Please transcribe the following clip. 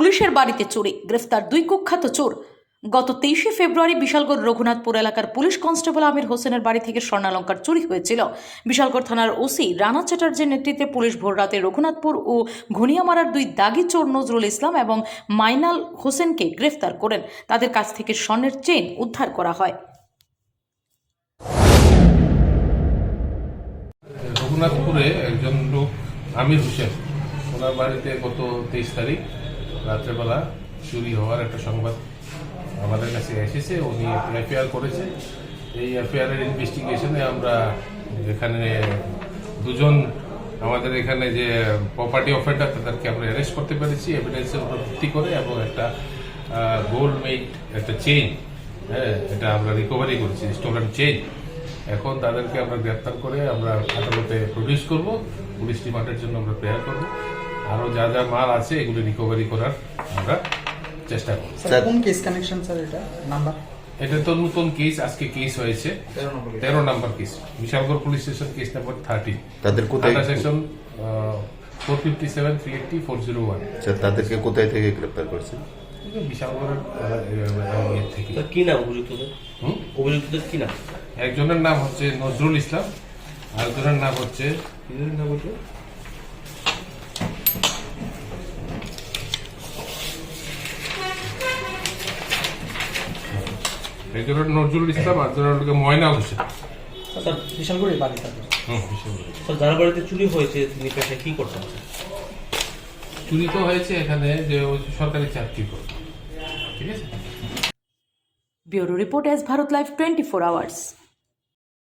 পুলিশের বাড়িতে চুরি, গ্রেফতার দুই কুখ্যাত চোর। গত তেইশে ফেব্রুয়ারি বিশালগড় রঘুনাথপুর এলাকার পুলিশ কনস্টেবল আমির হোসেনের বাড়ি থেকে স্বর্ণালঙ্কার চুরি হয়েছিল। বিশালগড় থানার ওসি রানা চ্যাটার্জির নেতৃত্বে পুলিশ ভোররাতে রঘুনাথপুর ও ঘনিয়ামারার দুই দাগি চোর নজরুল ইসলাম এবং মাইনাল হোসেনকে গ্রেফতার করেন। তাদের কাছ থেকে স্বর্ণের চেন উদ্ধার করা হয়। রঘুনাথপুরে একজন লোক, আমির হোসেন, ওনার বাড়িতে গত তেইশ তারিখ রাত্রেবেলা চুরি হওয়ার একটা সংবাদ আমাদের কাছে এসেছে, উনি এফআইআর করেছে। এই এফআইআর এর ইনভেস্টিগেশনে আমরা এখানে দুজন, আমাদের এখানে যে প্রপার্টি অফেন্ডার তাদেরকে আমরা অ্যারেস্ট করতে পেরেছি এভিডেন্সের উপর ভিত্তি করে এবং একটা গোল্ড মেড একটা চেইন হ্যাঁ এটা আমরা রিকভারি করেছি স্টোলেন চেইন এখন তাদেরকে আমরা গ্রেপ্তার করে আমরা আদালতে প্রডিউস করব, পুলিশ রিমান্ডের জন্য আমরা প্রেয়ার করব। আরও যা যা মাল আছে এগুলো রিকভারি করার আমরা চেষ্টা করব। স্যার কোন কেস কানেকশন স্যার এটা? নাম্বার এটা তো নতুন কেস আজকে কেস হয়েছে। তেরো নম্বর case Bishalgarh police station case number thirty তাদের কোথায়? Section four fifty seven three eighty four zero one sir তাদেরকে কোথায় থেকে গ্রেপ্তার করেছেন? বিশালগড়ের ইয়ে থেকে। কি নাম অভিযুক্তদের? হুম? অভিযুক্তদের কি নাম? একজনের নাম হচ্ছে নজরুল ইসলাম আরেকজনের নাম হচ্ছে নাম হচ্ছে? একজনের নজরুল ইসলাম আর একজনের হলো ময়না হোসেন স্যার বিশালগড়ে বাড়ি তাদের হুম, বিশালগড়। স্যার যার বাড়িতে চুরি হয়েছে তিনি পেশায় কি করতেন চুরি তো হয়েছে এখানে যে সরকারি চাকরি করে। ঠিক আছে? Bureau report S Bharat live twenty four hours.